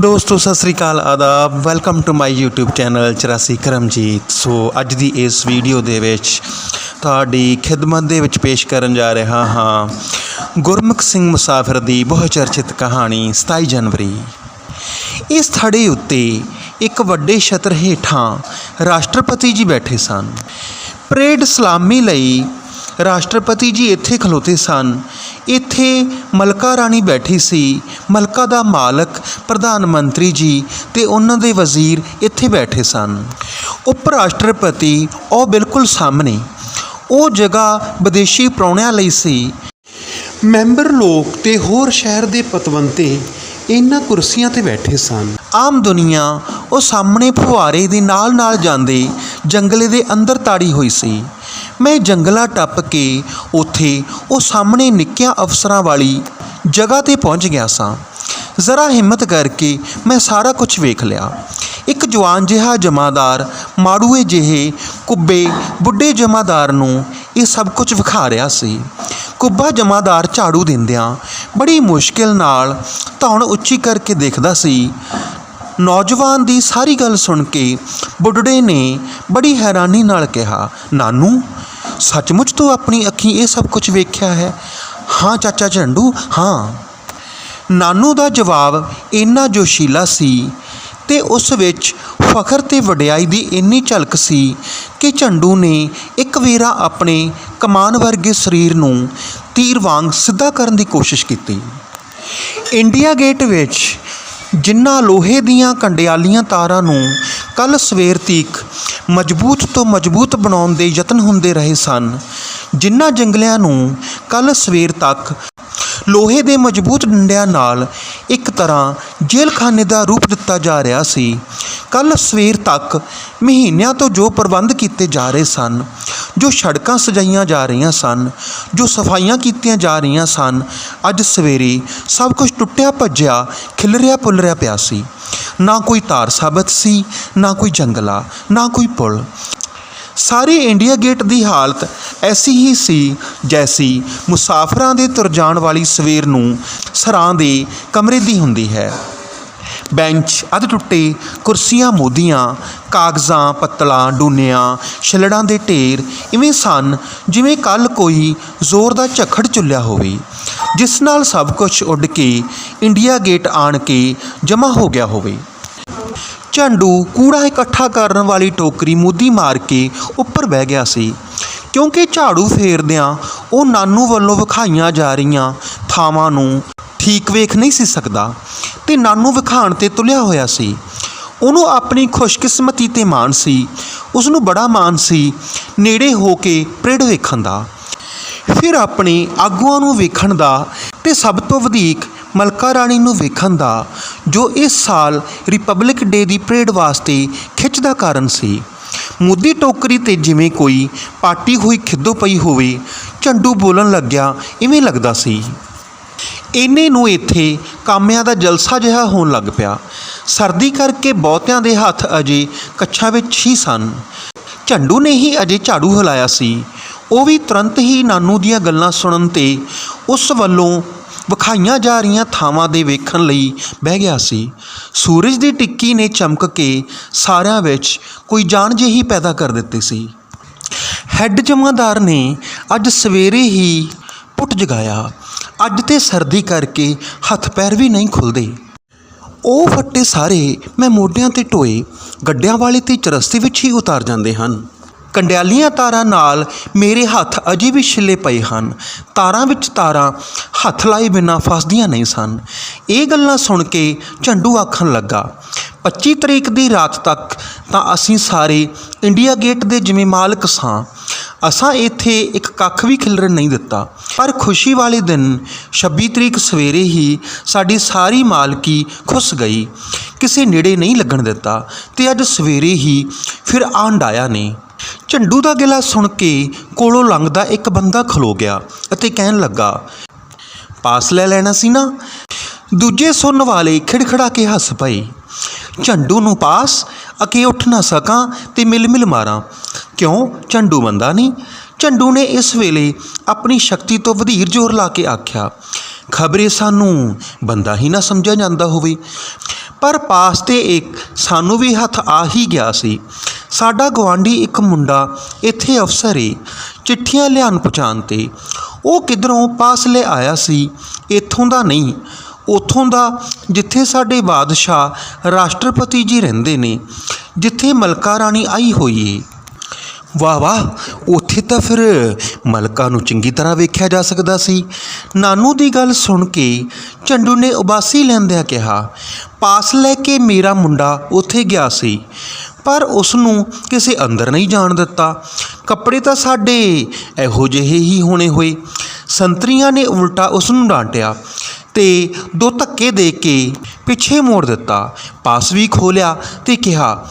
ਦੋਸਤੋ, ਸਤਿ ਸ੍ਰੀ ਅਕਾਲ, ਆਦਾਬ। Welcome to my YouTube channel 84 Karamjeet. So ਅੱਜ ਦੀ ਇਸ ਵੀਡੀਓ ਦੇ ਵਿੱਚ ਤੁਹਾਡੀ ਖਿਦਮਤ ਦੇ ਵਿੱਚ ਪੇਸ਼ ਕਰਨ ਜਾ ਰਿਹਾ ਹਾਂ ਗੁਰਮੁਖ ਸਿੰਘ ਮੁਸਾਫਿਰ ਦੀ ਬਹੁ ਚਰਚਿਤ ਕਹਾਣੀ 27 ਜਨਵਰੀ। ਇਸ ਥੜੇ ਉੱਤੇ ਇੱਕ ਵੱਡੇ ਛਤਰ ਹੇਠਾਂ ਰਾਸ਼ਟਰਪਤੀ ਜੀ ਬੈਠੇ ਸਨ। ਪਰੇਡ ਸਲਾਮੀ ਲਈ ਰਾਸ਼ਟਰਪਤੀ ਜੀ ਇੱਥੇ ਖਲੋਤੇ ਸਨ। ਇੱਥੇ ਮਲਕਾ ਰਾਣੀ ਬੈਠੀ ਸੀ। ਮਲਕਾ ਦਾ ਮਾਲਕ, ਪ੍ਰਧਾਨ ਮੰਤਰੀ ਜੀ ਤੇ ਉਹਨਾਂ ਦੇ ਵਜ਼ੀਰ ਇੱਥੇ ਬੈਠੇ ਸਨ। ਉਪ ਰਾਸ਼ਟਰਪਤੀ ਉਹ ਬਿਲਕੁਲ ਸਾਹਮਣੇ। ਉਹ ਜਗ੍ਹਾ ਵਿਦੇਸ਼ੀ ਪ੍ਰਾਹੁਣਿਆਂ ਲਈ ਸੀ। ਮੈਂਬਰ ਲੋਕ ਤੇ ਹੋਰ ਸ਼ਹਿਰ ਦੇ ਪਤਵੰਤੇ ਇਹਨਾਂ ਕੁਰਸੀਆਂ ਤੇ ਬੈਠੇ ਸਨ। ਆਮ ਦੁਨੀਆ ਉਹ ਸਾਹਮਣੇ ਫੁਹਾਰੇ ਦੇ ਨਾਲ ਨਾਲ ਜਾਂਦੇ ਜੰਗਲੇ ਦੇ ਅੰਦਰ ਤਾੜੀ ਹੋਈ ਸੀ। ਮੈਂ ਜੰਗਲਾ ਟੱਪ ਕੇ ਉੱਥੇ ਉਹ ਸਾਹਮਣੇ ਨਿੱਕਿਆਂ ਅਫਸਰਾਂ ਵਾਲੀ ਜਗ੍ਹਾ ਤੇ ਪਹੁੰਚ ਗਿਆ ਸਾਂ। ਜ਼ਰਾ ਹਿੰਮਤ ਕਰਕੇ ਮੈਂ ਸਾਰਾ ਕੁਝ ਵੇਖ ਲਿਆ। ਇੱਕ ਜਵਾਨ ਜਿਹਾ ਜਮਾਦਾਰ, ਮਾੜੂਏ ਜਿਹੇ, ਕੁੱਬੇ, ਬੁੱਢੇ ਜਮਾਦਾਰ ਨੂੰ ਇਹ ਸਭ ਕੁਝ ਵਿਖਾ ਰਿਹਾ ਸੀ। ਕੁੱਬਾ ਜਮਾਦਾਰ ਝਾੜੂ ਦਿੰਦਿਆਂ ਬੜੀ ਮੁਸ਼ਕਿਲ ਨਾਲ ਧੌਣ ਉੱਚੀ ਕਰਕੇ ਦੇਖਦਾ ਸੀ ਨੌਜਵਾਨ ਦੀ ਸਾਰੀ ਗੱਲ ਸੁਣ ਕੇ ਬੁੱਢੜੇ ਨੇ ਬੜੀ ਹੈਰਾਨੀ ਨਾਲ ਕਿਹਾ, ਨਾਨੂ, ਸੱਚਮੁੱਚ ਤੂੰ ਆਪਣੀ ਅੱਖੀਂ ਇਹ ਸਭ ਕੁਝ ਵੇਖਿਆ ਹੈ? ਹਾਂ, ਚਾਚਾ ਝੰਡੂ, ਹਾਂ। ਨਾਨੂ ਦਾ ਜਵਾਬ ਇੰਨਾ ਜੋਸ਼ੀਲਾ ਸੀ ਤੇ ਉਸ ਵਿੱਚ ਫਖਰ ਤੇ ਵਡਿਆਈ ਦੀ ਇੰਨੀ ਝਲਕ ਸੀ ਕਿ ਝੰਡੂ ਨੇ ਇੱਕ ਵੇਰਾ ਆਪਣੇ ਕਮਾਨ ਵਰਗੇ ਸਰੀਰ ਨੂੰ ਤੀਰ ਵਾਂਗ ਸਿੱਧਾ ਕਰਨ ਦੀ ਕੋਸ਼ਿਸ਼ ਕੀਤੀ। ਇੰਡੀਆ ਗੇਟ ਵਿੱਚ ਜਿਨ੍ਹਾਂ ਲੋਹੇ ਦੀਆਂ ਕੰਡਿਆਲੀਆਂ ਤਾਰਾਂ ਨੂੰ ਕੱਲ੍ਹ ਸਵੇਰ ਤੀਕ ਮਜ਼ਬੂਤ ਤੋਂ ਮਜ਼ਬੂਤ ਬਣਾਉਣ ਦੇ ਯਤਨ ਹੁੰਦੇ ਰਹੇ ਸਨ ਜਿਨ੍ਹਾਂ ਜੰਗਲਿਆਂ ਨੂੰ ਕੱਲ ਸਵੇਰ ਤੱਕ ਲੋਹੇ ਦੇ ਮਜ਼ਬੂਤ ਡੰਡਿਆਂ ਨਾਲ ਇੱਕ ਤਰ੍ਹਾਂ ਜੇਲ੍ਹਖਾਨੇ ਦਾ ਰੂਪ ਦਿੱਤਾ ਜਾ ਰਿਹਾ ਸੀ। ਕੱਲ ਸਵੇਰ ਤੱਕ ਮਹੀਨਿਆਂ ਤੋਂ ਜੋ ਪ੍ਰਬੰਧ ਕੀਤੇ ਜਾ ਰਹੇ ਸਨ, ਜੋ ਸੜਕਾਂ ਸਜਾਈਆਂ ਜਾ ਰਹੀਆਂ ਸਨ, ਜੋ ਸਫਾਈਆਂ ਕੀਤੀਆਂ ਜਾ ਰਹੀਆਂ ਸਨ, ਅੱਜ ਸਵੇਰੇ ਸਭ ਕੁਝ ਟੁੱਟਿਆ ਭੱਜਿਆ, ਖਿਲਰਿਆ ਪੁੱਲਰਿਆ ਪਿਆ ਸੀ। ਨਾ ਕੋਈ ਤਾਰ ਸਾਬਤ ਸੀ, ਨਾ ਕੋਈ ਜੰਗਲਾ, ਨਾ ਕੋਈ ਪੁਲ। ਸਾਰੇ ਇੰਡੀਆ ਗੇਟ ਦੀ ਹਾਲਤ ਐਸੀ ਹੀ ਸੀ ਜੈਸੀ ਮੁਸਾਫਰਾਂ ਦੇ ਤੁਰ ਜਾਣ ਵਾਲੀ ਸਵੇਰ ਨੂੰ ਸਰਾਂ ਦੇ ਕਮਰੇ ਦੀ ਹੁੰਦੀ ਹੈ। ਬੈਂਚ ਅੱਧ ਟੁੱਟੇ, ਕੁਰਸੀਆਂ ਮੋਦੀਆਂ, ਕਾਗਜ਼ਾਂ, ਪੱਤਲਾਂ ਡੂਨਿਆਂ ਛਿਲੜਾਂ ਦੇ ਢੇਰ ਇਵੇਂ ਸਨ ਜਿਵੇਂ ਕੱਲ ਕੋਈ ਜ਼ੋਰ ਦਾ ਝੱਖੜ ਚੁੱਲਿਆ ਹੋਵੇ, ਜਿਸ ਨਾਲ ਸਭ ਕੁਝ ਉੱਡ ਕੇ ਇੰਡੀਆ ਗੇਟ ਆਣ ਕੇ ਜਮ੍ਹਾਂ ਹੋ ਗਿਆ ਹੋਵੇ। ਝੰਡੂ ਕੂੜਾ ਇਕੱਠਾ ਕਰਨ ਵਾਲੀ ਟੋਕਰੀ ਮੁੱਦੀ ਮਾਰ ਕੇ ਉੱਪਰ ਬਹਿ ਗਿਆ ਸੀ। ਕਿਉਂਕਿ ਝਾੜੂ ਫੇਰਦਿਆਂ ਉਹ ਨਾਨੂ ਵੱਲੋਂ ਵਿਖਾਈਆਂ ਜਾ ਰਹੀਆਂ ਥਾਵਾਂ ਨੂੰ ਠੀਕ ਵੇਖ ਨਹੀਂ ਸੀ ਸਕਦਾ ਤੇ ਨਾਨੂ ਵਿਖਾਣ ਤੇ ਤੁਲਿਆ ਹੋਇਆ ਸੀ। ਉਹਨੂੰ ਆਪਣੀ ਖੁਸ਼ਕਿਸਮਤੀ ਤੇ ਮਾਣ ਸੀ। ਉਸ ਨੂੰ ਬੜਾ ਮਾਣ ਸੀ ਨੇੜੇ ਹੋ ਕੇ ਪਰੇਡ ਵੇਖਣ ਦਾ। ਫਿਰ ਆਪਣੇ ਆਗੂਆਂ ਨੂੰ ਵੇਖਣ ਦਾ ਤੇ ਸਭ ਤੋਂ ਵਧੇਕ ਮਲਕਾ ਰਾਣੀ ਨੂੰ ਵੇਖਣ ਦਾ, ਜੋ ਇਸ ਸਾਲ ਰਿਪਬਲਿਕ ਡੇ ਦੀ ਪਰੇਡ ਵਾਸਤੇ ਖਿੱਚ ਦਾ ਕਾਰਨ ਸੀ। ਮੁੱਦੀ ਟੋਕਰੀ ਤੇ ਜਿਵੇਂ ਕੋਈ ਪਾਟੀ ਹੋਈ ਖਿੱਦੋ ਪਈ ਹੋਵੇ, ਝੰਡੂ ਬੋਲਣ ਲੱਗਿਆ ਇਵੇਂ ਲੱਗਦਾ ਸੀ। ਇੰਨੇ ਨੂੰ ਇੱਥੇ ਕਾਮਿਆਂ ਦਾ ਜਲਸਾ ਜਿਹਾ ਹੋਣ ਲੱਗ ਪਿਆ। ਸਰਦੀ ਕਰਕੇ ਬਹੁਤਿਆਂ ਦੇ ਹੱਥ ਅਜੇ ਕੱਛਾਂ ਵਿੱਚ ਹੀ ਸਨ। ਝੰਡੂ ਨੇ ਹੀ ਅਜੇ ਝਾੜੂ ਹਿਲਾਇਆ ਸੀ। ਉਹ ਵੀ ਤੁਰੰਤ ਹੀ ਨਾਨੂ ਦੀਆਂ ਗੱਲਾਂ ਸੁਣਨ ਤੇ ਉਸ ਵੱਲੋਂ ਵਿਖਾਈਆਂ ਜਾ ਰਹੀਆਂ ਥਾਵਾਂ ਦੇ ਵੇਖਣ ਲਈ ਬਹਿ ਗਿਆ ਸੀ। ਸੂਰਜ ਦੀ ਟਿੱਕੀ ਨੇ ਚਮਕ ਕੇ ਸਾਰਿਆਂ ਵਿੱਚ ਕੋਈ ਜਾਨ ਜਿਹੀ ਪੈਦਾ ਕਰ ਦਿੱਤੀ ਸੀ। ਹੈੱਡ ਜਮਾਦਾਰ ਨੇ ਅੱਜ ਸਵੇਰੇ ਹੀ ਪੁੱਟ ਜਗਾਇਆ। ਅੱਜ ਤੇ ਸਰਦੀ ਕਰਕੇ ਹੱਥ ਪੈਰ ਵੀ ਨਹੀਂ ਖੁੱਲਦੇ। ਉਹ ਫੱਟੇ ਸਾਰੇ ਮੈਂ ਮੋਢਿਆਂ ਤੇ ਢੋਏ ਗੱਡਿਆਂ ਵਾਲੇ ਤੇ ਚਰਸਤੇ ਵਿੱਚ ਹੀ ਉਤਾਰ ਜਾਂਦੇ ਹਨ। ਕੰਡਿਆਲੀਆਂ ਤਾਰਾਂ ਨਾਲ ਮੇਰੇ ਹੱਥ ਅਜੇ ਵੀ ਛਿੱਲੇ ਪਏ ਹਨ। ਤਾਰਾਂ ਵਿੱਚ ਤਾਰਾਂ ਹੱਥ ਲਾਏ ਬਿਨਾਂ ਫਸਦੀਆਂ ਨਹੀਂ ਸਨ। ਇਹ ਗੱਲਾਂ ਸੁਣ ਕੇ ਝੰਡੂ ਆਖਣ ਲੱਗਾ 25 ਤਰੀਕ ਦੀ ਰਾਤ ਤੱਕ ਤਾਂ ਅਸੀਂ ਸਾਰੇ ਇੰਡੀਆ ਗੇਟ ਦੇ ਜਿਵੇਂ ਮਾਲਕ ਸਾਂ। ਅਸਾਂ ਇੱਥੇ ਇੱਕ ਕੱਖ ਵੀ ਖਿਲਰਨ ਨਹੀਂ ਦਿੱਤਾ। ਪਰ ਖੁਸ਼ੀ ਵਾਲੇ ਦਿਨ 26 ਤਰੀਕ ਸਵੇਰੇ ਹੀ ਸਾਡੀ ਸਾਰੀ ਮਾਲਕੀ ਖੁੱਸ ਗਈ। ਕਿਸੇ ਨੇੜੇ ਨਹੀਂ ਲੱਗਣ ਦਿੱਤਾ ਤੇ ਅੱਜ ਸਵੇਰੇ ਹੀ ਫਿਰ ਆਂਡਾਇਆ ਨੇ। ਝੰਡੂ ਦਾ ਗਿਲਾ ਸੁਣ ਕੇ ਕੋਲੋਂ ਲੰਘਦਾ ਇੱਕ ਬੰਦਾ ਖਲੋ ਗਿਆ ਅਤੇ ਕਹਿਣ ਲੱਗਾ, ਪਾਸ ਲੈ ਲੈਣਾ ਸੀ ਨਾ? ਦੂਜੇ ਸੁਣਨ ਵਾਲੇ ਖਿੜਖੜਾ ਕੇ ਹੱਸ ਪਏ, ਝੰਡੂ ਨੂੰ ਪਾਸ? ਅਕੇ ਉੱਠ ਨਾ ਸਕਾਂ ਤੇ ਮਿਲ ਮਿਲ ਮਾਰਾਂ। ਕਿਉਂ? ਝੰਡੂ ਬੰਦਾ ਨਹੀਂ। ਝੰਡੂ ਨੇ ਇਸ ਵੇਲੇ ਆਪਣੀ ਸ਼ਕਤੀ ਤੋਂ ਵਧੇਰ ਜ਼ੋਰ ਲਾ ਕੇ ਆਖਿਆ, ਖਬਰੇ ਸਾਨੂੰ ਬੰਦਾ ਹੀ ਨਾ ਸਮਝਿਆ ਜਾਂਦਾ ਹੋਵੇ। ਪਰ ਪਾਸ ਤੇ ਇੱਕ ਸਾਨੂੰ ਵੀ ਹੱਥ ਆ ਹੀ ਗਿਆ ਸੀ। ਸਾਡਾ ਗਵਾਂਢੀ ਇੱਕ ਮੁੰਡਾ ਇੱਥੇ ਅਫਸਰ ਏ, ਚਿੱਠੀਆਂ ਲਿਆਉਣ ਪਹੁੰਚਾਉਣ ਤੇ। ਉਹ ਕਿਧਰੋਂ ਪਾਸ ਲੈ ਆਇਆ ਸੀ, ਇੱਥੋਂ ਦਾ ਨਹੀਂ, ਉੱਥੋਂ ਦਾ ਜਿੱਥੇ ਸਾਡੇ ਬਾਦਸ਼ਾਹ ਰਾਸ਼ਟਰਪਤੀ ਜੀ ਰਹਿੰਦੇ ਨੇ, ਜਿੱਥੇ ਮਲਕਾ ਰਾਣੀ ਆਈ ਹੋਈ ਏ। ਵਾਹ ਵਾਹ, ਉੱਥੇ ਤਾਂ ਫਿਰ ਮਲਕਾ ਨੂੰ ਚੰਗੀ ਤਰ੍ਹਾਂ ਵੇਖਿਆ ਜਾ ਸਕਦਾ ਸੀ। ਨਾਨੂ ਦੀ ਗੱਲ ਸੁਣ ਕੇ ਚੰਡੂ ਨੇ ਉਬਾਸੀ ਲੈਂਦਿਆਂ ਕਿਹਾ, ਪਾਸ ਲੈ ਕੇ ਮੇਰਾ ਮੁੰਡਾ ਉੱਥੇ ਗਿਆ ਸੀ। ਪਰ ਉਸ ਨੂੰ ਕਿਸੇ ਅੰਦਰ ਨਹੀਂ ਜਾਣ ਦਿੱਤਾ। ਕੱਪੜੇ ਤਾਂ ਸਾਡੇ ਇਹੋ ਜਿਹੇ ਹੀ ਹੋਣੇ ਹੋਏ। ਸੰਤਰੀਆਂ ਨੇ ਉਲਟਾ ਉਸ ਨੂੰ ਡਾਂਟਿਆ ਤੇ ਦੋ ਧੱਕੇ ਦੇ ਕੇ ਪਿੱਛੇ ਮੋੜ ਦਿੱਤਾ। ਪਾਸ ਵੀ ਖੋਲਿਆ ਤੇ ਕਿਹਾ,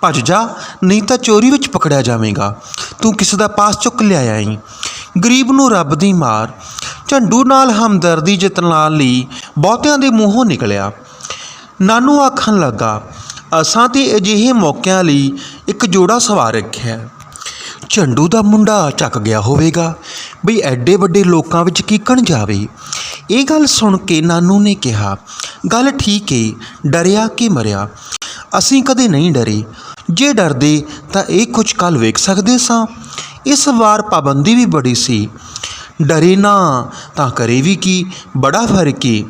ਭੱਜ ਜਾ, ਨਹੀਂ ਤਾਂ ਚੋਰੀ ਵਿੱਚ ਪਕੜਿਆ ਜਾਵੇਗਾ। ਤੂੰ ਕਿਸੇ ਦਾ ਪਾਸ ਚੁੱਕ ਲਿਆਇਆ ਈ ਗਰੀਬ ਨੂੰ ਰੱਬ ਦੀ ਮਾਰ। ਝੰਡੂ ਨਾਲ ਹਮਦਰਦੀ ਜਤਨਾਉਣ ਲਈ ਬਹੁਤਿਆਂ ਦੇ ਮੂੰਹੋਂ ਨਿਕਲਿਆ। ਨਾਨੂ ਆਖਣ ਲੱਗਾ ਅਸਾਂ ਤੇ ਅਜਿਹੇ ਮੌਕਿਆਂ ਲਈ ਇੱਕ ਜੋੜਾ ਸਵਾਰ ਰੱਖਿਆ। ਝੰਡੂ ਦਾ ਮੁੰਡਾ ਚੱਕ ਗਿਆ ਹੋਵੇਗਾ। ਬਈ ਐਡੇ ਵੱਡੇ ਲੋਕਾਂ ਵਿੱਚ ਕੀਕਣ ਜਾਵੇ? ਇਹ ਗੱਲ ਸੁਣ ਕੇ ਨਾਨੂ ਨੇ ਕਿਹਾ, ਗੱਲ ਠੀਕ ਏ, ਡਰਿਆ ਕਿ ਮਰਿਆ? ਅਸੀਂ ਕਦੇ ਨਹੀਂ ਡਰੇ। ਜੇ ਡਰਦੇ ਤਾਂ ਇਹ ਕੁਝ ਕੱਲ ਵੇਖ ਸਕਦੇ ਸਾਂ। ਇਸ ਵਾਰ ਪਾਬੰਦੀ ਵੀ ਬੜੀ ਸੀ। ਡਰੇ ਨਾ ਤਾਂ ਕਰੇ ਵੀ ਕੀ? ਬੜਾ ਫ਼ਰਕ ਏ।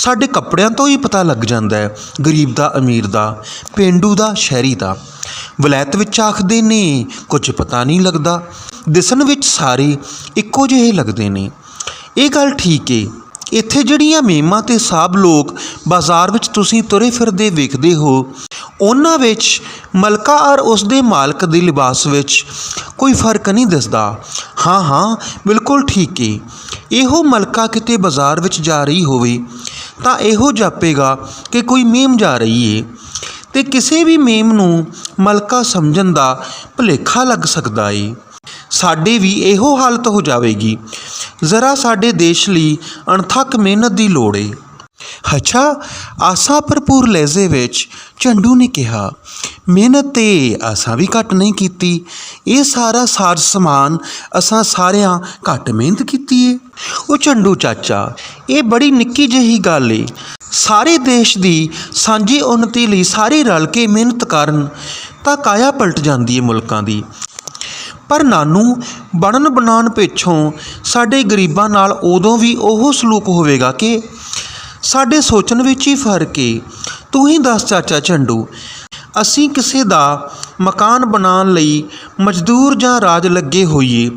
ਸਾਡੇ ਕੱਪੜਿਆਂ ਤੋਂ ਹੀ ਪਤਾ ਲੱਗ ਜਾਂਦਾ ਹੈ, ਗਰੀਬ ਦਾ, ਅਮੀਰ ਦਾ, ਪੇਂਡੂ ਦਾ, ਸ਼ਹਿਰੀ ਦਾ। ਵਲੈਤ ਵਿੱਚ ਆਖਦੇ ਨੇ, ਕੁਝ ਪਤਾ ਨਹੀਂ ਲੱਗਦਾ। ਦਿਸਣ ਵਿੱਚ ਸਾਰੇ ਇੱਕੋ ਜਿਹੇ ਲੱਗਦੇ ਨੇ। ਇਹ ਗੱਲ ਠੀਕ ਏ। ਇੱਥੇ ਜਿਹੜੀਆਂ ਮੇਮਾਂ ਤੇ ਸਾਬ ਲੋਕ ਬਾਜ਼ਾਰ ਵਿੱਚ ਤੁਸੀਂ ਤੁਰੇ ਫਿਰਦੇ ਵੇਖਦੇ ਹੋ, ਉਹਨਾਂ ਵਿੱਚ ਮਲਕਾ ਔਰ ਉਸ ਦੇ ਮਾਲਕ ਦੇ ਲਿਬਾਸ ਵਿੱਚ ਕੋਈ ਫ਼ਰਕ ਨਹੀਂ ਦਿਸਦਾ। ਹਾਂ ਹਾਂ, ਬਿਲਕੁਲ ਠੀਕ ਏ। ਇਹੋ ਮਲਕਾ ਕਿਤੇ ਬਾਜ਼ਾਰ ਵਿੱਚ ਜਾ ਰਹੀ ਹੋਵੇ ਤਾਂ ਇਹੋ ਜਾਪੇਗਾ ਕਿ ਕੋਈ ਮੀਮ ਜਾ ਰਹੀ ਏ ਤੇ ਕਿਸੇ ਵੀ ਮੇਮ ਨੂੰ ਮਲਕਾ ਸਮਝਣ ਦਾ ਭੁਲੇਖਾ ਲੱਗ ਸਕਦਾ ਏ। ਸਾਡੇ ਵੀ ਇਹੋ ਹਾਲਤ ਹੋ ਜਾਵੇਗੀ। ਜ਼ਰਾ ਸਾਡੇ ਦੇਸ਼ ਲਈ ਅਣਥੱਕ ਮਿਹਨਤ ਦੀ ਲੋੜ ਏ। ਅੱਛਾ, ਆਸਾ ਭਰਪੂਰ ਲਹਿਜ਼ੇ ਵਿੱਚ ਝੰਡੂ ਨੇ ਕਿਹਾ, ਮਿਹਨਤ ਤੇ ਅਸਾਂ ਵੀ ਘੱਟ ਨਹੀਂ ਕੀਤੀ। ਇਹ ਸਾਰਾ ਸਾਜ ਸਮਾਨ ਅਸਾਂ ਸਾਰਿਆਂ ਘੱਟ ਮਿਹਨਤ ਕੀਤੀ ਏ। ਉਹ ਝੰਡੂ, ਚਾਚਾ, ਇਹ ਬੜੀ ਨਿੱਕੀ ਜਿਹੀ ਗੱਲ ਏ। ਸਾਰੇ ਦੇਸ਼ ਦੀ ਸਾਂਝੀ ਉન્નਤੀ ਲਈ ਸਾਰੇ ਰਲ ਕੇ ਮਿਹਨਤ ਕਰਨ ਤਾਂ ਕਾਇਆ ਪਲਟ ਜਾਂਦੀ ਏ ਮੁਲਕਾਂ ਦੀ। ਪਰ ਨਾਨੂ ਬਣਨ ਬਣਾਉਣ ਪਿੱਛੋਂ ਸਾਡੇ ਗਰੀਬਾਂ ਨਾਲ ਉਦੋਂ ਵੀ ਉਹ ਸਲੂਕ ਹੋਵੇਗਾ ਕਿ ਸਾਡੇ ਸੋਚਣ ਵਿੱਚ ਹੀ ਫ਼ਰਕ ਏ। ਤੂੰ ਹੀ ਦੱਸ ਚਾਚਾ ਝੰਡੂ ਅਸੀਂ ਕਿਸੇ ਦਾ ਮਕਾਨ ਬਣਾਉਣ ਲਈ ਮਜ਼ਦੂਰ ਜਾਂ ਰਾਜ ਲੱਗੇ ਹੋਈਏ।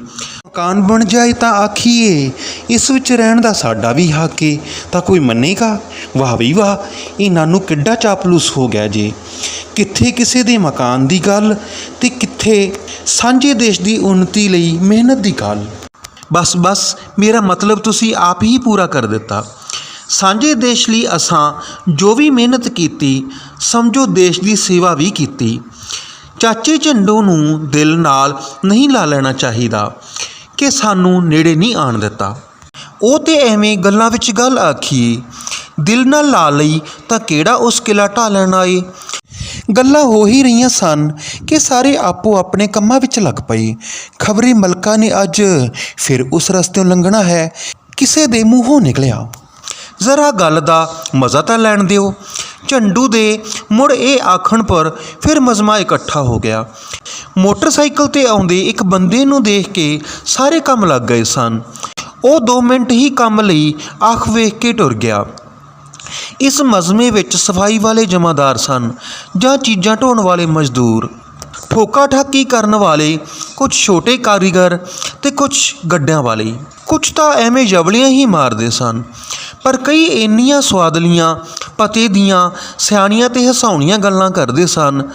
ਮਕਾਨ ਬਣ ਜਾਏ ਤਾਂ ਆਖੀਏ ਇਸ ਵਿੱਚ ਰਹਿਣ ਦਾ ਸਾਡਾ ਵੀ ਹੱਕ ਏ। ਤਾਂ ਕੋਈ ਮੰਨੇਗਾ? ਵਾਹ ਵੀ ਵਾਹ ਇਹ ਨਾਨੂ ਕਿੱਡਾ ਚਾਪਲੂਸ ਹੋ ਗਿਆ ਜੇ। ਕਿੱਥੇ ਕਿਸੇ ਦੇ ਮਕਾਨ ਦੀ ਗੱਲ ਤੇ ਕਿੱਥੇ ਸਾਂਝੇ ਦੇਸ਼ ਦੀ ਉન્નਤੀ ਲਈ ਮਿਹਨਤ ਦੀ ਗੱਲ। ਬਸ ਬਸ ਮੇਰਾ ਮਤਲਬ ਤੁਸੀਂ ਆਪ ਹੀ ਪੂਰਾ ਕਰ ਦਿੱਤਾ। ਸਾਂਝੇ ਦੇਸ਼ ਲਈ ਅਸਾਂ ਜੋ ਵੀ ਮਿਹਨਤ ਕੀਤੀ, ਸਮਝੋ ਦੇਸ਼ ਦੀ ਸੇਵਾ ਵੀ ਕੀਤੀ। ਚਾਚੇ ਝੰਡੂ ਨੂੰ ਦਿਲ ਨਾਲ ਨਹੀਂ ਲਾ ਲੈਣਾ ਚਾਹੀਦਾ ਕਿ ਸਾਨੂੰ ਨੇੜੇ ਨਹੀਂ ਆਣ ਦਿੱਤਾ। ਉਹ ਤੇ ਐਵੇਂ ਗੱਲਾਂ ਵਿੱਚ ਗੱਲ ਆਖੀ, ਦਿਲ ਨਾਲ ਲਾ ਲਈ ਤਾਂ ਕਿਹੜਾ ਉਸ ਕਿਲਾ ਢਾ ਲੈਣਾ ਏ ਗੱਲਾਂ ਹੋ ਹੀ ਰਹੀਆਂ ਸਨ ਕਿ ਸਾਰੇ ਆਪੋ ਆਪਣੇ ਕੰਮਾਂ ਵਿੱਚ ਲੱਗ ਪਏ। ਖਬਰੇ ਮਲਕਾ ਨੇ ਅੱਜ ਫਿਰ ਉਸ ਰਸਤਿਓਂ ਲੰਘਣਾ ਹੈ, ਕਿਸੇ ਦੇ ਮੂੰਹੋਂ ਨਿਕਲਿਆ। ਜ਼ਰਾ ਗੱਲ ਦਾ ਮਜ਼ਾ ਤਾਂ ਲੈਣ ਦਿਓ। ਝੰਡੂ ਦੇ ਮੁੜ ਇਹ ਆਖਣ ਪਰ ਫਿਰ ਮਜ਼ਮਾ ਇਕੱਠਾ ਹੋ ਗਿਆ। ਮੋਟਰਸਾਈਕਲ ਤੇ ਆਉਂਦੇ ਇੱਕ ਬੰਦੇ ਨੂੰ ਦੇਖ ਕੇ ਸਾਰੇ ਕੰਮ ਲੱਗ ਗਏ ਸਨ। ਉਹ 2 ਮਿੰਟ ਹੀ ਕੰਮ ਲਈ ਅੱਖ ਵੇਖ ਕੇ ਟੁਰ ਗਿਆ। ਇਸ ਮਜ਼ਮੇ ਵਿੱਚ ਸਫ਼ਾਈ ਵਾਲੇ ਜਮਾਦਾਰ ਸਨ ਜਾਂ ਚੀਜ਼ਾਂ ਢੋਣ ਵਾਲੇ ਮਜ਼ਦੂਰ। ਠੋਕਾ ਠਾਕੀ ਕਰਨ ਵਾਲੇ, ਕੁਝ ਛੋਟੇ ਕਾਰੀਗਰ ਤੇ ਕੁਝ ਗੱਡਿਆਂ ਵਾਲੇ। ਕੁਝ ਤਾਂ ਐਵੇਂ ਜਬਲੀਆਂ ਹੀ ਮਾਰਦੇ ਸਨ। ਪਰ ਕਈ ਇੰਨੀਆਂ ਸਵਾਦਲੀਆਂ, ਪਤੇ ਦੀਆਂ, ਸਿਆਣੀਆਂ ਤੇ ਹਸਾਉਣੀਆਂ ਗੱਲਾਂ ਕਰਦੇ ਸਨ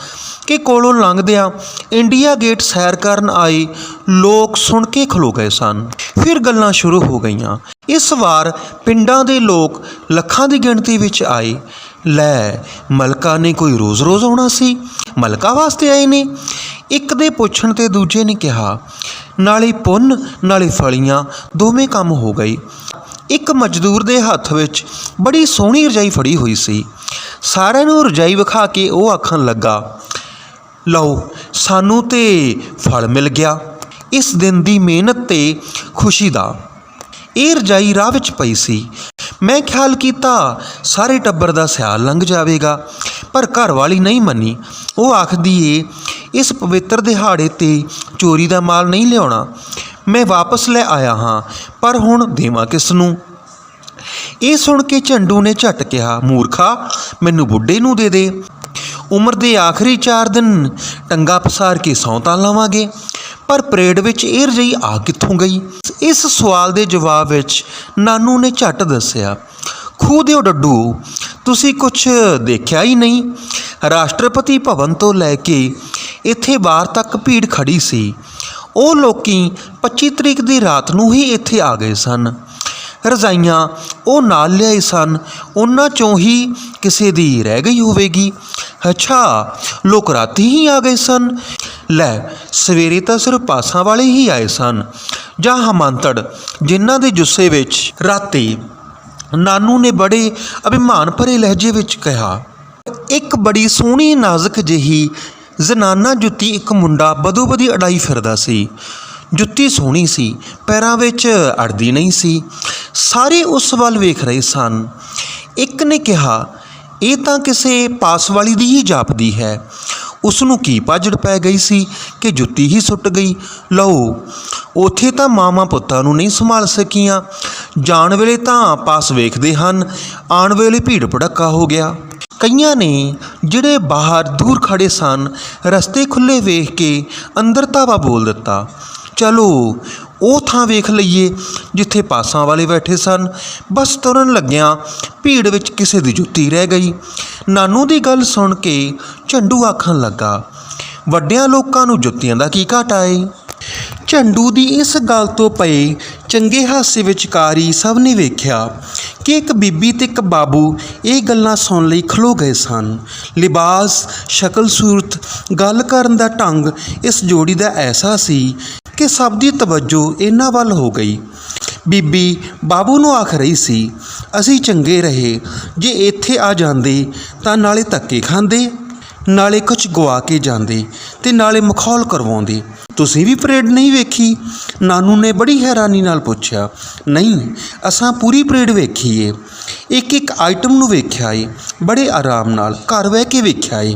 ਕਿ ਕੋਲੋਂ ਲੰਘਦਿਆਂ ਇੰਡੀਆ ਗੇਟ ਸੈਰ ਕਰਨ ਆਏ ਲੋਕ ਸੁਣ ਕੇ ਖਲੋ ਗਏ ਸਨ। ਫਿਰ ਗੱਲਾਂ ਸ਼ੁਰੂ ਹੋ ਗਈਆਂ। ਇਸ ਵਾਰ ਪਿੰਡਾਂ ਦੇ ਲੋਕ ਲੱਖਾਂ ਦੀ ਗਿਣਤੀ ਵਿੱਚ ਆਏ। ਲੈ, ਮਲਕਾ ਨੇ ਕੋਈ ਰੋਜ਼-ਰੋਜ਼ ਆਉਣਾ ਸੀ? ਮਲਕਾ ਵਾਸਤੇ ਆਏ ਨੇ? ਇੱਕ ਦੇ ਪੁੱਛਣ ਤੇ ਦੂਜੇ ਨੇ ਕਿਹਾ, ਨਾਲੇ ਪੁੰਨ, ਨਾਲੇ ਫਲੀਆਂ, ਦੋਵੇਂ ਕੰਮ ਹੋ ਗਏ। ਇੱਕ ਮਜ਼ਦੂਰ ਦੇ ਹੱਥ ਵਿੱਚ ਬੜੀ ਸੋਹਣੀ ਰਜਾਈ ਫੜੀ ਹੋਈ ਸੀ। ਸਾਰਿਆਂ ਨੂੰ ਰਜਾਈ ਵਿਖਾ ਕੇ ਉਹ ਆਖਣ ਲੱਗਾ, ਲਓ, ਸਾਨੂੰ ਤੇ ਫਲ ਮਿਲ ਗਿਆ। ਇਸ ਦਿਨ ਦੀ ਮਿਹਨਤ ਤੇ ਖੁਸ਼ੀ ਦਾ। ਇਹ ਰਜਾਈ ਰਾਹ ਵਿੱਚ ਪਈ ਸੀ। ਮੈਂ ਖਿਆਲ ਕੀਤਾ, ਸਾਰੇ ਟੱਬਰ ਦਾ ਸਿਆਲ ਲੰਘ ਜਾਵੇਗਾ, ਪਰ ਘਰ ਵਾਲੀ ਨਹੀਂ ਮੰਨੀ। ਉਹ ਆਖਦੀ ਏ, ਇਸ ਪਵਿੱਤਰ ਦਿਹਾੜੇ ਤੇ ਚੋਰੀ ਦਾ ਮਾਲ ਨਹੀਂ ਲਿਆਉਣਾ। ਮੈਂ ਵਾਪਸ ਲੈ ਆਇਆ ਹਾਂ, ਪਰ ਹੁਣ ਦੇਵਾਂ ਕਿਸ ਨੂੰ? ਇਹ ਸੁਣ ਕੇ ਝੰਡੂ ਨੇ ਝਟ ਕਿਹਾ, ਮੂਰਖਾ, ਮੈਨੂੰ ਬੁੱਢੇ ਨੂੰ ਦੇ ਦੇ। ਉਮਰ ਦੇ ਆਖਰੀ 4 ਦਿਨ ਟੰਗਾ ਪਸਾਰ ਕੇ ਸੌਂਤਾ ਲਾਵਾਂਗੇ, ਪਰ ਪਰੇਡ ਵਿੱਚ ਇਹ ਰਜਈ ਆ ਕਿੱਥੋਂ ਗਈ? ਇਸ ਸਵਾਲ ਦੇ ਜਵਾਬ ਵਿੱਚ ਨਾਨੂ ਨੇ ਝਟ ਦੱਸਿਆ, ਖੂਹ ਦਿਓ ਡੱਡੂ, ਤੁਸੀਂ ਕੁਝ ਦੇਖਿਆ ਹੀ ਨਹੀਂ। ਰਾਸ਼ਟਰਪਤੀ ਭਵਨ ਤੋਂ ਲੈ ਕੇ ਇੱਥੇ ਬਾਹਰ ਤੱਕ ਭੀੜ ਖੜੀ ਸੀ। ਉਹ ਲੋਕੀ 25 ਤਰੀਕ ਦੀ ਰਾਤ ਨੂੰ ਹੀ ਇੱਥੇ ਆ ਗਏ ਸਨ। ਰਜ਼ਾਈਆਂ ਉਹ ਨਾਲ ਲਿਆਏ ਸਨ। ਉਹਨਾਂ ਚੋਂ ਹੀ ਕਿਸੇ ਦੀ ਰਹਿ ਗਈ ਹੋਵੇਗੀ। ਅੱਛਾ, ਲੋਕ ਰਾਤੀ ਹੀ ਆ ਗਏ ਸਨ। ਲੈ, ਸਵੇਰੇ ਤਾਂ ਸਿਰਫ ਪਾਸਾਂ ਵਾਲੇ ਹੀ ਆਏ ਸਨ। ਜਾਂ ਹਮਾਂਤੜ, ਜਿਨ੍ਹਾਂ ਦੇ ਜੁੱਸੇ ਵਿੱਚ ਰਾਤੀ ਨਾਨੂ ਨੇ ਬੜੇ ਅਭਿਮਾਨ ਭਰੇ ਲਹਿਜੇ ਵਿੱਚ ਕਿਹਾ, ਇੱਕ ਬੜੀ ਸੋਹਣੀ ਨਾਜ਼ੁਕ ਜਿਹੀ ਜ਼ਨਾਨਾ ਜੁੱਤੀ ਇੱਕ ਮੁੰਡਾ ਬਦੋਬਦੀ ਅੜਾਈ ਫਿਰਦਾ ਸੀ। ਜੁੱਤੀ ਸੋਹਣੀ ਸੀ, ਪੈਰਾਂ ਵਿੱਚ ਅੜਦੀ ਨਹੀਂ ਸੀ। ਸਾਰੇ ਉਸ ਵੱਲ ਵੇਖ ਰਹੇ ਸਨ। ਇੱਕ ਨੇ ਕਿਹਾ, ਇਹ ਤਾਂ ਕਿਸੇ ਪਾਸ ਵਾਲੀ ਦੀ ਹੀ ਜਾਪਦੀ ਹੈ। ਉਸ ਨੂੰ ਕੀ ਭਾਜੜ ਪੈ ਗਈ ਸੀ ਕਿ ਜੁੱਤੀ ਹੀ ਸੁੱਟ ਗਈ? ਲਓ, ਉਥੇ ਤਾਂ ਮਾਮਾ ਪੁੱਤਾਂ ਨੂੰ ਨਹੀਂ ਸੰਭਾਲ ਸਕੀਆਂ। ਜਾਣ ਵੇਲੇ ਤਾਂ ਪਾਸ ਵੇਖਦੇ ਹਨ। ਆਉਣ ਵੇਲੇ ਭੀੜ ਭੜੱਕਾ ਹੋ ਗਿਆ। ਕਈਆਂ ਨੇ ਜਿਹੜੇ ਬਾਹਰ ਦੂਰ ਖੜੇ ਸਨ, ਰਸਤੇ ਖੁੱਲੇ ਵੇਖ ਕੇ ਅੰਦਰ ਧਾਵਾ ਬੋਲ ਦਿੱਤਾ, ਚਲੋ, ਉਹ ਥਾਂ ਵੇਖ ਲਈਏ ਜਿੱਥੇ ਪਾਸਾਂ ਵਾਲੇ ਬੈਠੇ ਸਨ। ਬਸ ਤੁਰਨ ਲੱਗਿਆਂ ਭੀੜ ਵਿੱਚ ਕਿਸੇ ਦੀ ਜੁੱਤੀ ਰਹਿ ਗਈ। ਨਾਨੂ ਦੀ ਗੱਲ ਸੁਣ ਕੇ ਝੰਡੂ ਆਖਣ ਲੱਗਾ, ਵੱਡਿਆਂ ਲੋਕਾਂ ਨੂੰ ਜੁੱਤੀਆਂ ਦਾ ਕੀ ਘਾਟਾ ਏ? ਝੰਡੂ ਦੀ ਇਸ ਗੱਲ ਤੋਂ ਪਏ ਚੰਗੇ ਹਾਸੇ ਵਿਚਕਾਰੀ ਸਭ ਨੇ ਵੇਖਿਆ ਕਿ ਇੱਕ ਬੀਬੀ ਤੇ ਇੱਕ ਬਾਬੂ ਇਹ ਗੱਲਾਂ ਸੁਣ ਲਈ ਖਲੋ ਗਏ ਸਨ। ਲਿਬਾਸ ਸ਼ਕਲ ਸੂਰਤ ਗੱਲ ਕਰਨ ਦਾ ਢੰਗ ਇਸ ਜੋੜੀ ਦਾ ਐਸਾ ਸੀ ਕਿ ਸਭ ਦੀ ਤਵੱਜੋ ਇਹਨਾਂ ਵੱਲ ਹੋ ਗਈ। ਬੀਬੀ ਬਾਬੂ ਨੂੰ ਆਖ ਰਹੀ ਸੀ, ਅਸੀਂ ਚੰਗੇ ਰਹੇ। ਜੇ ਇੱਥੇ ਆ ਜਾਂਦੇ ਤਾਂ ਨਾਲੇ ਧੱਕੇ ਖਾਂਦੇ। ਨਾਲੇ ਕੁਝ ਗਵਾ ਕੇ ਜਾਂਦੇ ਤੇ ਨਾਲੇ ਮਖੌਲ ਕਰਵਾਉਂਦੇ। ਤੁਸੀਂ ਵੀ ਪਰੇਡ ਨਹੀਂ ਵੇਖੀ? ਨਾਨੂ ਨੇ ਬੜੀ ਹੈਰਾਨੀ ਨਾਲ ਪੁੱਛਿਆ, ਨਹੀਂ, ਅਸਾਂ ਪੂਰੀ ਪਰੇਡ ਵੇਖੀ ਏ। ਇੱਕ ਇੱਕ ਆਈਟਮ ਨੂੰ ਵੇਖਿਆ ਏ, ਬੜੇ ਆਰਾਮ ਨਾਲ ਘਰ ਬਹਿ ਕੇ ਵੇਖਿਆ ਏ।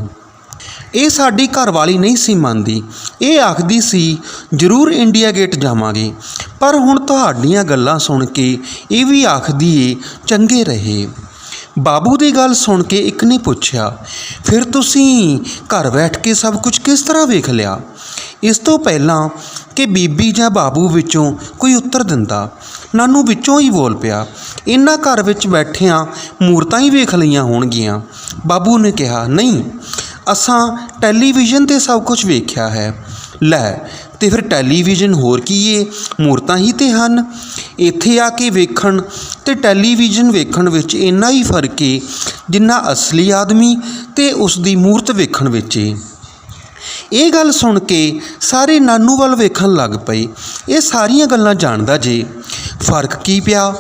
ਇਹ ਸਾਡੀ ਘਰਵਾਲੀ ਨਹੀਂ ਸੀ ਮੰਨਦੀ। ਇਹ ਆਖਦੀ ਸੀ, ਜ਼ਰੂਰ ਇੰਡੀਆ ਗੇਟ ਜਾਵਾਂਗੇ। ਪਰ ਹੁਣ ਤੁਹਾਡੀਆਂ ਗੱਲਾਂ ਸੁਣ ਕੇ ਇਹ ਵੀ ਆਖਦੀ ਏ, ਚੰਗੇ ਰਹੇ। ਬਾਬੂ ਦੀ ਗੱਲ ਸੁਣ ਕੇ ਇੱਕ ਨੇ ਪੁੱਛਿਆ, ਫਿਰ ਤੁਸੀਂ ਘਰ ਬੈਠ ਕੇ ਸਭ ਕੁਝ ਕਿਸ ਤਰ੍ਹਾਂ ਵੇਖ ਲਿਆ? ਇਸ ਤੋਂ ਪਹਿਲਾਂ ਕਿ ਬੀਬੀ ਜਾਂ ਬਾਬੂ ਵਿੱਚੋਂ ਕੋਈ ਉੱਤਰ ਦਿੰਦਾ, ਨਾਨੂ ਵਿੱਚੋਂ ਹੀ ਬੋਲ ਪਿਆ, ਇਹਨਾਂ ਘਰ ਵਿੱਚ ਬੈਠਿਆਂ ਮੂਰਤਾਂ ਹੀ ਵੇਖ ਲਈਆਂ ਹੋਣਗੀਆਂ। ਬਾਬੂ ਨੇ ਕਿਹਾ, ਨਹੀਂ, ਅਸਾਂ ਟੈਲੀਵਿਜ਼ਨ ਤੇ ਸਭ ਕੁਝ ਵੇਖਿਆ ਹੈ। ਲੈ, ਤੇ ਫਿਰ ਟੈਲੀਵਿਜ਼ਨ ਹੋਰ ਕੀ ਏ? ਮੂਰਤਾਂ ਹੀ ਤੇ ਹਨ। ਇੱਥੇ ਆ ਕੇ ਵੇਖਣ ਤੇ ਟੈਲੀਵਿਜ਼ਨ ਵੇਖਣ ਵਿੱਚ ਇੰਨਾ ਹੀ ਫ਼ਰਕ ਏ, ਜਿੰਨਾ ਅਸਲੀ ਆਦਮੀ ਤੇ ਉਸ ਦੀ ਮੂਰਤ ਵੇਖਣ ਵਿੱਚ ਏ। ਇਹ ਗੱਲ ਸੁਣ ਕੇ ਸਾਰੇ ਨਾਨੂ ਵੱਲ ਵੇਖਣ ਲੱਗ ਪਏ। ਇਹ ਸਾਰੀਆਂ ਗੱਲਾਂ ਜਾਣਦਾ ਜੇ। ਫ਼ਰਕ ਕੀ ਪਿਆ?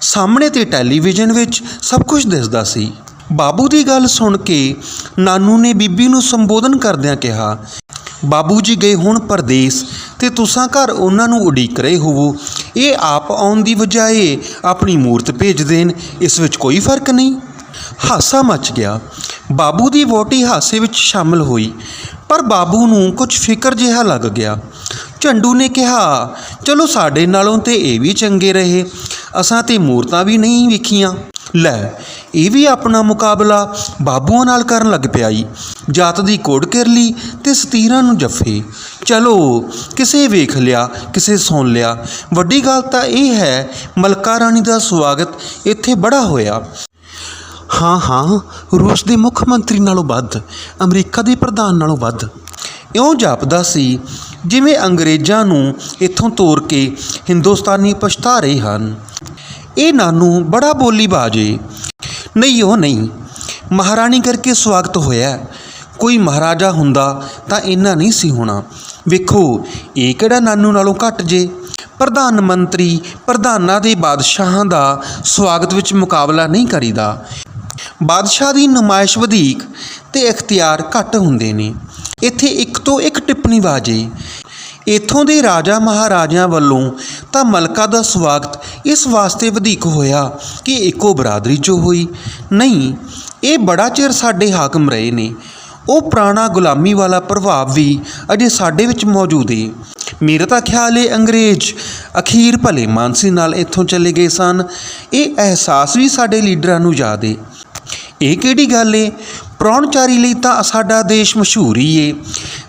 ਸਾਹਮਣੇ ਤੇ ਟੈਲੀਵਿਜ਼ਨ ਵਿੱਚ ਸਭ ਕੁਝ ਦਿਸਦਾ ਸੀ। ਬਾਬੂ ਦੀ ਗੱਲ ਸੁਣ ਕੇ ਨਾਨੂ ਨੇ ਬੀਬੀ ਨੂੰ ਸੰਬੋਧਨ ਕਰਦਿਆਂ ਕਿਹਾ, ਬਾਬੂ ਜੀ ਗਏ ਹੁਣ ਪਰਦੇਸ ਤੇ ਤੁਸਾਂ ਘਰ ਉਹਨਾਂ ਨੂੰ ਉਡੀਕ ਰਹੇ ਹੋਵੋ ਇਹ ਆਪ ਆਉਣ ਦੀ ਬਜਾਏ ਆਪਣੀ ਮੂਰਤ ਭੇਜ ਦੇਣ, ਇਸ ਵਿੱਚ ਕੋਈ ਫ਼ਰਕ ਨਹੀਂ। ਹਾਸਾ ਮਚ ਗਿਆ। ਬਾਬੂ ਦੀ ਵੋਟੀ ਹਾਸੇ ਵਿੱਚ ਸ਼ਾਮਲ ਹੋਈ, ਪਰ ਬਾਬੂ ਨੂੰ ਕੁਝ ਫਿਕਰ ਜਿਹਾ ਲੱਗ ਗਿਆ। ਝੰਡੂ ਨੇ ਕਿਹਾ, ਚਲੋ ਸਾਡੇ ਨਾਲੋਂ ਤੇ ਇਹ ਵੀ ਚੰਗੇ ਰਹੇ, ਅਸਾਂ ਤੇ ਮੂਰਤਾਂ ਵੀ ਨਹੀਂ ਵੇਖੀਆਂ। ਲੈ, ਇਹ ਵੀ ਆਪਣਾ ਮੁਕਾਬਲਾ ਬਾਬੂਆਂ ਨਾਲ ਕਰਨ ਲੱਗ ਪਿਆ ਈ ਜਾਤ ਦੀ ਕੋੜ ਕਿਰਲੀ ਤੇ ਸਤੀਰਾਂ ਨੂੰ ਜੱਫੇ। ਚਲੋ, ਕਿਸੇ ਵੇਖ ਲਿਆ, ਕਿਸੇ ਸੁਣ ਲਿਆ। ਵੱਡੀ ਗੱਲ ਤਾਂ ਇਹ ਹੈ, ਮਲਕਾ ਰਾਣੀ ਦਾ ਸਵਾਗਤ ਇੱਥੇ ਬੜਾ ਹੋਇਆ। ਹਾਂ ਹਾਂ, ਰੂਸ ਦੇ ਮੁੱਖ ਮੰਤਰੀ ਨਾਲੋਂ ਵੱਧ, ਅਮਰੀਕਾ ਦੇ ਪ੍ਰਧਾਨ ਨਾਲੋਂ ਵੱਧ। ਇਉਂ ਜਾਪਦਾ ਸੀ, ਜਿਵੇਂ ਅੰਗਰੇਜ਼ਾਂ ਨੂੰ ਇੱਥੋਂ ਤੋਰ ਕੇ ਹਿੰਦੁਸਤਾਨੀ ਪਛਤਾ ਰਹੇ ਹਨ। ਇਹ ਨਾਨੂ ਬੜਾ ਬੋਲੀ ਬਾਜੇ। ਨਹੀਂ, ਉਹ ਨਹੀਂ, ਮਹਾਰਾਣੀ ਕਰਕੇ ਸਵਾਗਤ ਹੋਇਆ। ਕੋਈ ਮਹਾਰਾਜਾ ਹੁੰਦਾ ਤਾਂ ਇੰਨਾ ਨਹੀਂ ਸੀ ਹੋਣਾ। ਵੇਖੋ, ਇਹ ਕਿਹੜਾ ਨਾਨੂ ਨਾਲੋਂ ਘੱਟ ਜੇ? ਪ੍ਰਧਾਨ ਮੰਤਰੀ ਪ੍ਰਧਾਨਾਂ ਦੇ ਬਾਦਸ਼ਾਹਾਂ ਦਾ ਸਵਾਗਤ ਵਿੱਚ ਮੁਕਾਬਲਾ ਨਹੀਂ ਕਰੀਦਾ। ਬਾਦਸ਼ਾਹ ਦੀ ਨੁਮਾਇਸ਼ ਵਧੇਕ ਤੇ ਇਖਤਿਆਰ ਘੱਟ ਹੁੰਦੇ ਨੇ। ਇੱਥੇ ਇੱਕ ਤੋਂ ਇੱਕ ਟਿੱਪਣੀ ਵਾਜੇ। ਇੱਥੋਂ ਦੇ ਰਾਜਾ ਮਹਾਰਾਜਿਆਂ ਵੱਲੋਂ ਤਾਂ ਮਲਕਾ ਦਾ ਸਵਾਗਤ ਇਸ ਵਾਸਤੇ ਵਧੀਕ ਹੋਇਆ ਕਿ ਇੱਕੋ ਬਰਾਦਰੀ 'ਚੋਂ ਹੋਈ। ਨਹੀਂ, ਇਹ ਬੜਾ ਚਿਰ ਸਾਡੇ ਹਾਕਮ ਰਹੇ ਨੇ। ਉਹ ਪੁਰਾਣਾ ਗੁਲਾਮੀ ਵਾਲਾ ਪ੍ਰਭਾਵ ਵੀ ਅਜੇ ਸਾਡੇ ਵਿੱਚ ਮੌਜੂਦ ਏ। ਮੇਰਾ ਤਾਂ ਖਿਆਲ ਏ ਅੰਗਰੇਜ਼ ਅਖੀਰ ਭਲੇ ਮਾਨਸੀ ਨਾਲ ਇੱਥੋਂ ਚਲੇ ਗਏ ਸਨ। ਇਹ ਅਹਿਸਾਸ ਵੀ ਸਾਡੇ ਲੀਡਰਾਂ ਨੂੰ ਯਾਦ ਏ। ਇਹ ਕਿਹੜੀ ਗੱਲ ਏ? ਪ੍ਰਾਹੁਣਚਾਰੀ ਲਈ ਤਾਂ ਸਾਡਾ ਦੇਸ਼ ਮਸ਼ਹੂਰ ਹੀ ਏ।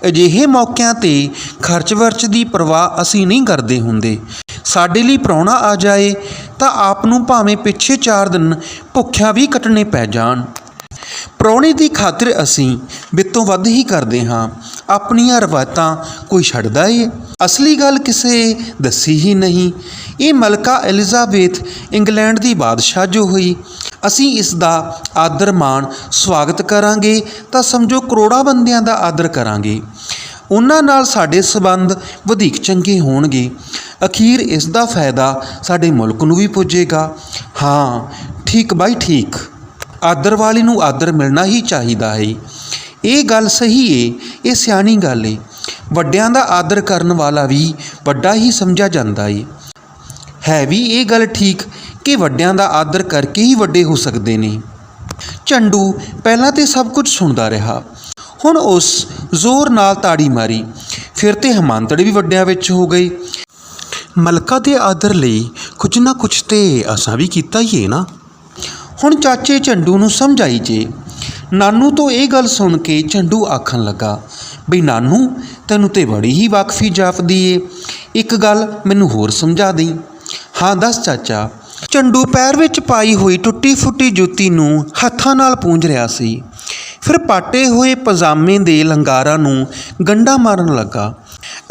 ਅਜਿਹੇ ਮੌਕਿਆਂ ਤੇ ਖਰਚ ਵਰਚ ਦੀ ਪਰਵਾਹ ਅਸੀਂ ਨਹੀਂ ਕਰਦੇ ਹੁੰਦੇ। ਸਾਡੇ ਲਈ ਪ੍ਰਾਹੁਣਾ ਆ ਜਾਏ ਤਾਂ ਆਪ ਨੂੰ ਭਾਵੇਂ ਪਿੱਛੇ 4 ਦਿਨ ਭੁੱਖਿਆ ਵੀ ਕੱਟਣੇ ਪੈ ਜਾਣ। ਪ੍ਰਾਹੁਣੇ ਦੀ ਖਾਤਰ ਅਸੀਂ ਬਿੱਤੋਂ ਵੱਧ ਹੀ ਕਰਦੇ ਹਾਂ। ਆਪਣੀਆਂ ਰਵਾਇਤਾਂ ਕੋਈ ਛੱਡਦਾ ਏ? ਅਸਲੀ ਗੱਲ ਕਿਸੇ ਦੱਸੀ ਹੀ ਨਹੀਂ। ਇਹ ਮਲਕਾ ਐਲਿਜ਼ਾਬੇਥ ਇੰਗਲੈਂਡ ਦੀ ਬਾਦਸ਼ਾਹ ਜੋ ਹੋਈ। ਅਸੀਂ ਇਸ ਦਾ ਆਦਰ ਮਾਣ ਸਵਾਗਤ ਕਰਾਂਗੇ ਤਾਂ ਸਮਝੋ ਕਰੋੜਾਂ ਬੰਦਿਆਂ ਦਾ ਆਦਰ ਕਰਾਂਗੇ। ਉਹਨਾਂ ਨਾਲ ਸਾਡੇ ਸਬੰਧ ਵਧੇਕ ਚੰਗੇ ਹੋਣਗੇ। ਅਖੀਰ ਇਸ ਦਾ ਫਾਇਦਾ ਸਾਡੇ ਮੁਲਕ ਨੂੰ ਵੀ ਪੁੱਜੇਗਾ। ਹਾਂ, ਠੀਕ ਬਾਈ, ਠੀਕ। ਆਦਰ ਵਾਲੇ ਨੂੰ ਆਦਰ ਮਿਲਣਾ ਹੀ ਚਾਹੀਦਾ ਹੈ। ਇਹ ਗੱਲ ਸਹੀ ਏ, ਇਹ ਸਿਆਣੀ ਗੱਲ ਏ। ਵੱਡਿਆਂ ਦਾ ਆਦਰ ਕਰਨ ਵਾਲਾ ਵੀ ਵੱਡਾ ਹੀ ਸਮਝਿਆ ਜਾਂਦਾ ਏ। ਹੈ ਵੀ ਇਹ ਗੱਲ ਠੀਕ ਕਿ ਵੱਡਿਆਂ ਦਾ ਆਦਰ ਕਰਕੇ ਹੀ ਵੱਡੇ ਹੋ ਸਕਦੇ ਨੇ। ਝੰਡੂ ਪਹਿਲਾਂ ਤੇ ਸਭ ਕੁਝ ਸੁਣਦਾ ਰਿਹਾ। ਹੁਣ ਉਸ ਜ਼ੋਰ ਨਾਲ ਤਾੜੀ ਮਾਰੀ। ਫਿਰ ਤੇ ਹਮਾਂਤੜ ਵੀ ਵੱਡਿਆਂ ਵਿੱਚ ਹੋ ਗਈ ਮਲਕਾ ਦੇ ਆਦਰ ਲਈ ਕੁਝ ਨਾ ਕੁਝ ਤੇ ਅਸਾਂ ਵੀ ਕੀਤਾ ਹੀ ਹੈ ਨਾ। ਹੁਣ ਚਾਚੇ ਝੰਡੂ ਨੂੰ ਸਮਝ ਆਈ ਜੇ। ਨਾਨੂ ਤੋਂ ਇਹ ਗੱਲ ਸੁਣ ਕੇ ਝੰਡੂ ਆਖਣ ਲੱਗਾ, ਬਈ ਨਾਨੂ, ਤੈਨੂੰ ਤੇ ਬੜੀ ਹੀ ਵਾਕਫੀ ਜਾਪਦੀ ਏ। ਇੱਕ ਗੱਲ ਮੈਨੂੰ ਹੋਰ ਸਮਝਾ ਦੇਈ। ਹਾਂ, ਦੱਸ ਚਾਚਾ, ਝੰਡੂ ਪੈਰ ਵਿੱਚ ਪਾਈ ਹੋਈ ਟੁੱਟੀ ਫੁੱਟੀ ਜੁੱਤੀ ਨੂੰ ਹੱਥਾਂ ਨਾਲ ਪੂੰਝ ਰਿਹਾ ਸੀ। ਫਿਰ ਪਾਟੇ ਹੋਏ ਪਜਾਮੇ ਦੇ ਲੰਗਾਰਾਂ ਨੂੰ ਗੰਡਾ ਮਾਰਨ ਲੱਗਾ।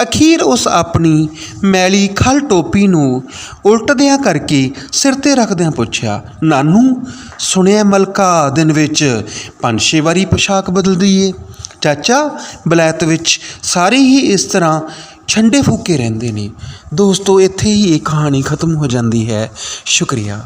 ਅਖੀਰ ਉਸ ਆਪਣੀ ਮੈਲੀ ਖਲ ਟੋਪੀ ਨੂੰ ਉਲਟਦਿਆਂ ਕਰਕੇ ਸਿਰ ਤੇ ਰੱਖਦਿਆਂ ਪੁੱਛਿਆ, ਨਾਨੂ, ਸੁਣਿਆ ਮਲਕਾ ਦਿਨ ਵਿੱਚ ਪੰਜ ਛੇ ਵਾਰੀ ਪੋਸ਼ਾਕ ਬਦਲਦੀ ਏ ਚਾਚਾ, ਬਲੈਤ ਵਿੱਚ ਸਾਰੇ ਹੀ ਇਸ ਤਰ੍ਹਾਂ ਛੰਡੇ ਫੂਕੇ ਰਹਿੰਦੇ ਨੇ। ਦੋਸਤੋ, ਇੱਥੇ ਹੀ ਇਹ ਕਹਾਣੀ ਖਤਮ ਹੋ ਜਾਂਦੀ ਹੈ। ਸ਼ੁਕਰੀਆ।